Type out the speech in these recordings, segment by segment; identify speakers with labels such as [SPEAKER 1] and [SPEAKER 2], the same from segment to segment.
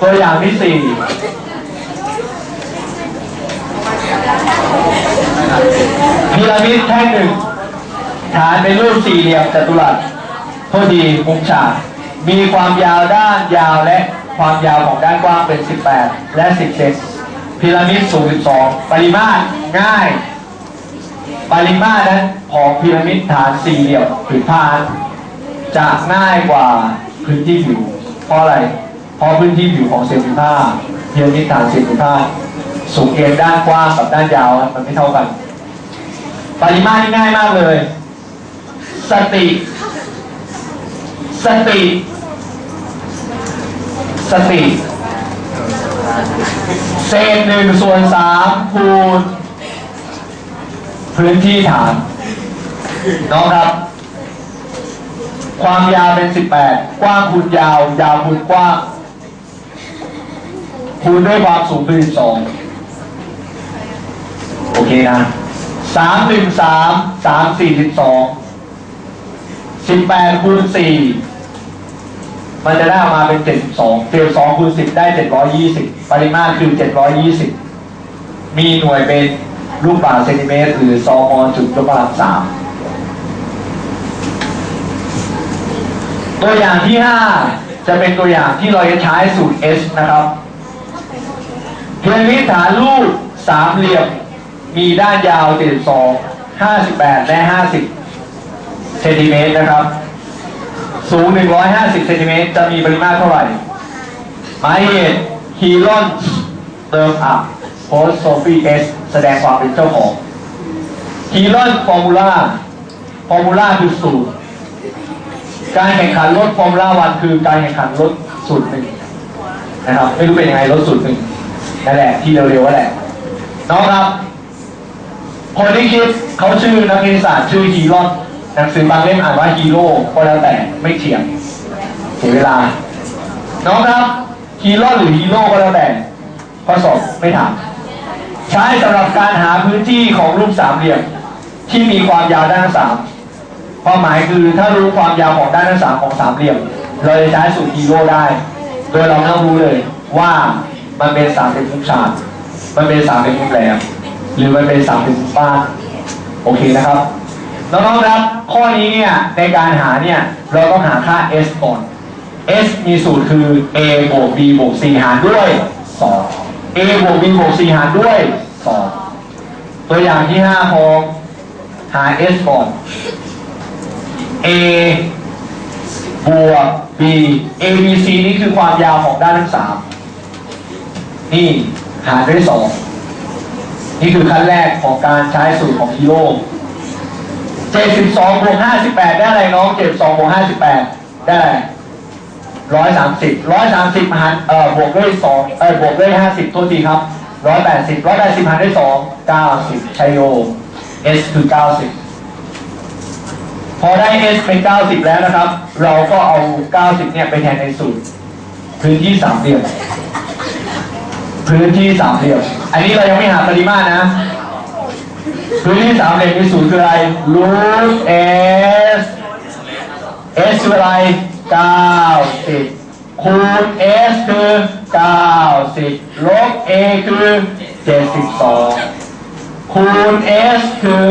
[SPEAKER 1] ตัวอย่างที่สี่พีระมิดแท่งหนึ่งฐานเป็นรูปสี่เหลี่ยมจัตุรัสโทษทีมุมฉากมีความยาวด้านยาวและความยาวของด้านกว้างเป็น 18 และ 10เซนพีระมิดสูง12 ปริมาตรง่าย ปริมาตรนั้นของพีระมิดฐานสี่เหลี่ยมผืนผ้าจะง่ายกว่าพื้นที่ผิวเพราะอะไร เพราะพื้นที่ผิวของเซลล์ผืนผ้าเพีระมิดฐานเซลล์ผืนผ้าสูงเอ็นด้านกว้างกับด้านยาวมันไม่เท่ากัน ปริมาตรนี่ง่ายมากเลย สติ สติ สติเศษหนึ่งส่วนสามคูณพื้นที่ฐานน้องครับ ความยาวเป็น18กว้างคูณยาว ยาวคูณกว้าง คูณด้วยความสูงเป็น12โอเคนะสามหนึ่งสามสามสี่สิบสองสิบแปดคูณสี่มันจะได้ออกมาเป็นเจ็ดสิบสองเจ็ดสองคูณสิบได้เจ็ดร้อยยี่สิบปริมาตรคือเจ็ดร้อยี่สิบมีหน่วยเป็นลูกบาศก์เซนติเมตร หรือซอมอจุดยกกำลังสามตัวอย่างที่ห้าจะเป็นตัวอย่างที่เราจะใช้สูตร S นะครับ พีระมิดฐานรูปสามเหลี่ยม มีด้านยาว 72 58 และ 50 เซนติเมตรนะครับ สูง 150 เซนติเมตร จะมีปริมาตรเท่าไหร่หมายเหตุฮีรอนเติมอัพโพสโซฟีเอสแสดงความเป็นเจ้าของฮีรอนฟอร์มูล่าฟอร์มูล่าคือสูตร การแข่งขันรถฟอร์มูล่าวันคือการแข่งขันรถสูตรหนึ่งนะครับ ไม่รู้เป็นยังไงรถสูตรหนึ่ง นั่นแหละที่เร็วๆนั่นแหละน้องครับ คนที่คิดเขาชื่อนักวิทยาศาสตร์ชื่อฮีโร่หนังสือบางเล่มอ่านว่าฮีโร่ก็แล้วแต่ไม่เถียงเสียเวลา น้องครับฮีโร่หรือฮีโร่ก็แล้วแต่ข้อสอบไม่ถามใช้สำหรับการหาพื้นที่ของรูปสามเหลี่ยมที่มีความยาวด้านสามความหมายคือถ้ารู้ความยาวของด้านทั้งสามของสามเหลี่ยม เราจะใช้สูตรฮีโร่ได้ โดยเราไม่ต้องรู้เลยว่า มันเป็นสามเป็นมุมฉากมันเป็นสามเป็นมุมแหลมหรือมันเป็นสามเป็นมุมบ้านโอเคนะครับน้องๆครับข้อนี้เนี่ยในการหาเนี่ยเราต้องหาค่า s ก่อน s มีสูตรคือ a บวก b บวก c หารด้วย 2 a บวก b บวก c หารด้วย 2 ตัวอย่างที่5พอหา s ก่อน a บวก b a b c นี่คือความยาวของด้านทั้งสาม นี่หารด้วย2นี่คือขั้นแรกของการใช้สูตรของฮีโร่72บสองบวก58ได้อะไรน้อง72บวก58ได้ร้อยสามสิบร้อยสามสิบหารเอ่อบวกด้วยสองเอ่อบวกด้วยห้าสิบโทษทีครับร้อยแปดสิบร้อยแปดสิบหารด้วยสองเก้าสิบชัยโย s คือเก้าสิบพอได้ s เป็นเก้าสิบแล้วนะครับ เราก็เอาเก้าสิบเนี่ยไปแทนในสูตรพื้นที่สามเหลี่ยม พื้นที่สามเหลี่ยม อันนี้เรายังไม่หาปริมาตรนะ พื้นที่สามเหลี่ยมมีสูตรคืออะไรรูท s s คืออะไร90คูณ s คือ90ลบ a คือ72คูณ s คือ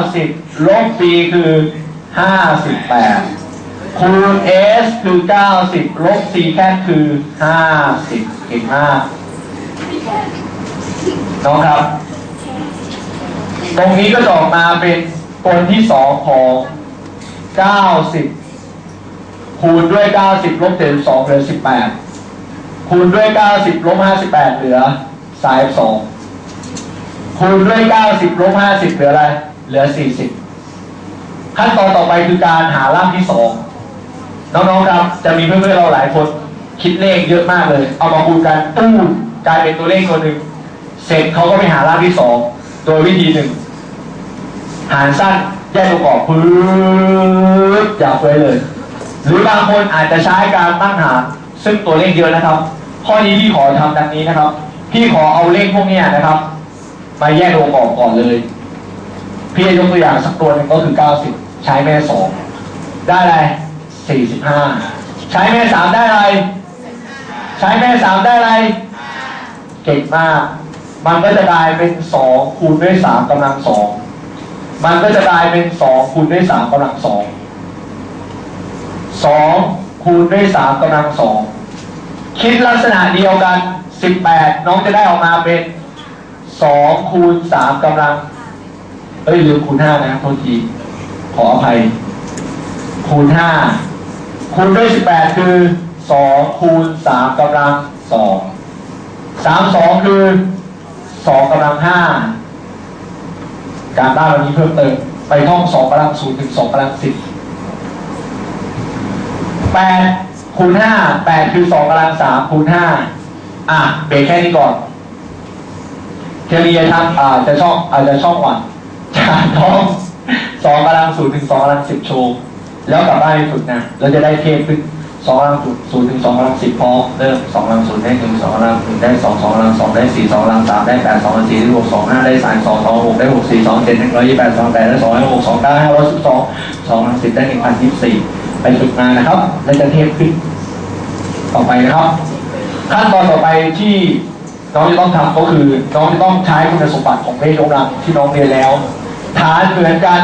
[SPEAKER 1] 90ลบ b คือ58คูณ s คือ 90 ลบ c แค่คือ 50เก่งมา น้องครับ ตรงนี้ก็จะออกมาเป็นตัวที่สองของ90คูณด้วย90ลบ72เหลือ18คูณด้วย90ลบ58เหลือ32คูณด้วย90ลบ50เหลืออะไร เหลือ40ขั้นตอนต่อไปคือการหาร่างที่2น้องๆครับ จะมีเพื่อนๆเราหลายคนคิดเลขเยอะมากเลย เอามาคูณกันตู้ กลายเป็นตัวเลขตัวหนึ่งเสร็จเขาก็ไปหารางที่2โดยวิธีหนึ่ง หารสั้นแยกตัวกรอบปึ๊บจับไว้เลย หรือบางคนอาจจะใช้การตั้งหารซึ่งตัวเลขเยอะนะครับ ข้อนี้พี่ขอทำดังนี้นะครับ พี่ขอเอาเลขพวกนี้นะครับ มาแยกตัวกรอบก่อนเลย พี่จะยกตัวอย่างสักตัวหนึ่งก็คือ 90 ใช้แม่สองได้อะไร45 ใช้แม่สามได้อะไร ใช้แม่สามได้อะไร เก่งมาก มันก็จะกลายเป็นสองคูณด้วยสามกำลังสอง มันก็จะกลายเป็นสองคูณด้วยสามกำลังสองสองคูณด้วยสามกำลังสอง คิดลักษณะเดียวกันสิบแปดน้องจะได้ออกมาเป็นสองคูณสามกำลัง เอ้ยลืมคูณห้านะโทษทีขออภัย คูณห้าคูณด้วยสิบแปดคือสองคูณสามกำลังสอง สามสองคือสองกำลังห้าการบ้านวันนี้เพิ่มเติม ไปท่องสองกำลังศูนย์ถึงสองกำลังสิบแปดคูณห้าแปดคือสองกำลังสามคูณห้าอะเบรกแค่นี้ก่อนเทเรียทำอาจจะช่องอาจจะช่องก่อนจะท่องสองกำลังศูนย์ถึงสองกำลังสิบโชว์ แล้วกลับบ้านไปฝึกนะแล้วจะได้เทพขึ้น สองกำลังศูนย์ถึงสองกำลังสิบพอเริ่มสองกำลังศูนย์ได้หนึ่งสองกำลังหนึ่งได้สองสองกำลังสองได้สี่สองกำลังสามได้แปดสองกำลังสี่ได้หกสองห้าได้สามสองสองหกได้หกสี่สองเจ็ดหนึ่งร้อยยี่สิบแปดสองแปดได้สองร้อยหกสองเก้าห้าร้อยสิบสองสองกำลังสิบได้หนึ่งพันยี่สิบสี่ไปฝึกงานนะครับ แล้วจะเทพขึ้นต่อไปนะครับ ขั้นตอนต่อไปที่น้องจะต้องทำก็คือน้องจะต้องใช้คุณสมบัติของเลขยกกำลังที่น้องเรียนแล้ว ฐานเหมือนกัน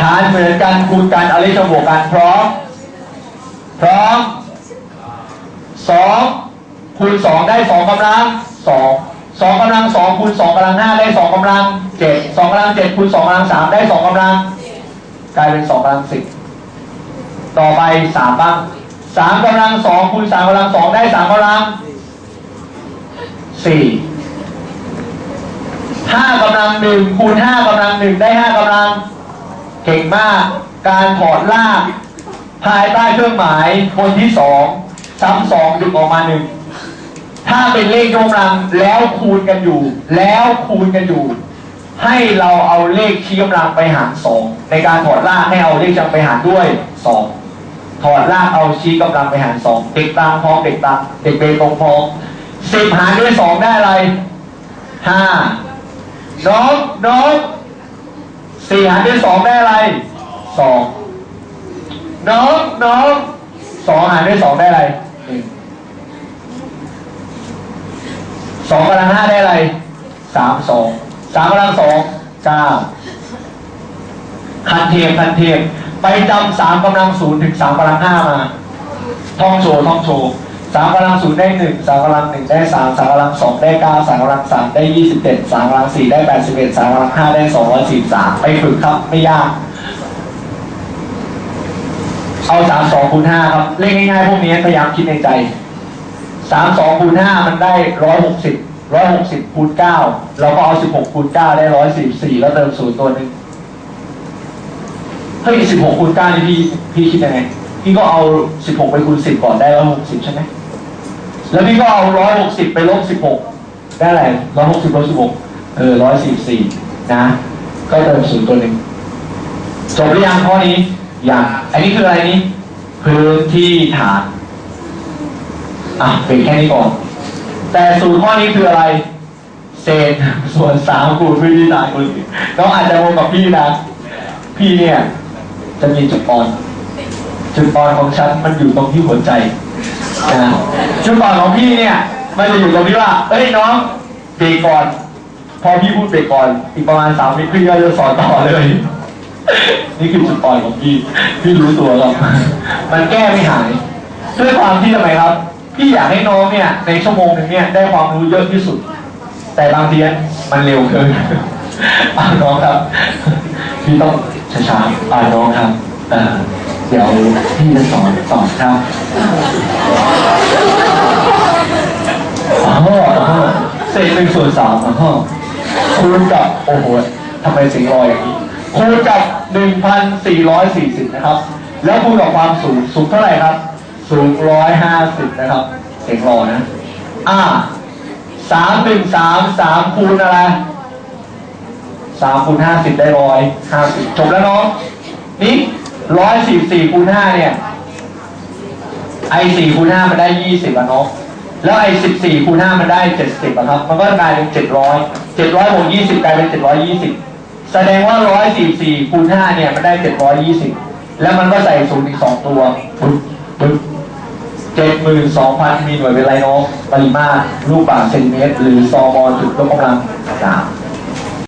[SPEAKER 1] ฐานเหมือนกันคูณกันอาเลขมาบวกกันพร้อม พร้อมสองคูณสองได้สองกำลังสองสองกำลังสองคูณสองกำลังห้าได้สองกำลังเจ็ดสองกำลังเจ็ดคูณสองกำลังสามได้สองกำลัง กลายเป็นสองกำลังสิบต่อไปสามบ้างสามกำลังสองคูณสามกำลังสองได้สามกำลังสี่ห้ากำลังหนึ่งคูณห้ากำลังหนึ่งได้ห้ากำลัง เก่งมากการถอดรากภายใต้เครื่องหมายคนที่สองซ้ำสองดึงออกมาหนึ่งถ้าเป็นเลขยกกำลังแล้วคูณกันอยู่ แล้วคูณกันอยู่ ให้เราเอาเลขชี้กำลังไปหารสองในการถอดรากให้เอาเลขจำไปหารด้วยสองถอดรากเอาชี้กำลังไปหารสองเด็กตามพร้อมเด็กตามเด็กเบตรงพร้อมสิบหารด้วยสองได้อะไรห้าน้องน้อง สี่หารด้วยสองได้อะไรสองน้องน้องสองหารด้วยสองได้อะไรหนึ่งสองกำลังห้าได้อะไรสามสองสามกำลังสองเก้าคันเทปคันเทปไปจำสามกำลังศูนย์ถึงสามกำลังห้ามาท่องโชว์ท่องโชว์ สามกำลังศูนย์ได้หนึ่งสามกำลังหนึ่งได้สามสามกำลังสองได้เก้าสามกำลังสามได้ยี่สิบเจ็ดสามกำลังสี่ได้แปดสิบเอ็ดสามกำลังห้าได้สองร้อยสี่สามไปฝึกครับไม่ยาก เอาสามสองคูณห้าครับเลขง่ายๆพวกนี้พยายามคิดในใจสามสองคูณห้ามันได้ร้อยหกสิบร้อยหกสิบคูณเก้าเราก็เอาสิบหกคูณเก้าได้ร้อยสี่สี่แล้วเติมศูนย์ตัวหนึ่งเฮ้ยสิบหกคูณเก้านี่พี่พี่คิดยังไงพี่ก็เอาสิบหกไปคูณสิบก่อนได้ร้อยหกสิบใช่ไหม แล้วพี่ก็เอาร้อยหกสิบไปลบสิบหกได้อะไรร้อยหกสิบลบสิบหกเออร้อยสี่สี่นะ ก็เติมศูนย์ตัวหนึ่งจบหรือยังข้อนี้ยังอันนี้คืออะไรนี้ พื้นที่ฐาน อะเป็นแค่นี้ก่อน แต่สูตรข้อนี้คืออะไร เศษส่วนสามคูณพื้นที่ฐานคูณน้องอาจจะงงกับพี่นะ พี่เนี่ย จะมีจุดอ่อน จุดอ่อนของฉันมันอยู่ตรงที่หัวใจ จุดอ่อนของพี่เนี่ยมันจะอยู่ตรงที่ว่าเอ้ยน้องเบรกก่อน พอพี่พูดเบรกก่อน อีกประมาณสามวิพี่ก็จะสอนต่อเลย นี่คือจุดอ่อนของพี่พี่รู้ตัวครับมันแก้ไม่หายด้วยความที่ทำไมครับ พี่อยากให้น้องเนี่ย ในชั่วโมงหนึ่งเนี่ยได้ความรู้เยอะที่สุด แต่บางทีมันเร็วเกินอ่าน้องครับ พี่ต้องช้าๆอ่าน้องครับเดี๋ยวพี่จะสอนสอนครับ อ๋ออ๋อเศษหนึ่งส่วนสามอ๋อคูณกับโอ้โหทำไมเสียงลอยอย่างนี้คูณกับหนึ่งพันสี่ร้อยสี่สิบนะครับ แล้วคูณกับความสูงสูงเท่าไหร่ครับ สูงร้อยห้าสิบนะครับ เสียงรอนะ อ่าสามหนึ่งสามสามคูณอะไรสามคูณห้าสิบได้ร้อยห้าสิบจบแล้วเนาะนี่ร้อยสี่สี่คูณห้าเนี่ยไอสี่คูณห้ามันได้ยี่สิบอะเนาะ แล้วไอ้สิบสี่คูณห้ามันได้เจ็ดสิบอะครับ มันก็กลายเป็นเจ็ดร้อยเจ็ดร้อยบวกยี่สิบกลายเป็นเจ็ดร้อยยี่สิบแสดงว่าร้อยสี่สี่คูณห้าเนี่ยมันได้เจ็ดร้อยยี่สิบแล้วมันก็ใส่ศูนย์อีกสองตัวปึ๊บปึ๊บ72,000มีหน่วยเป็นไรเนาะปริมาตรรูกบาศก์เซนติเมตร หรือซอมอจุดยกกำลังสาม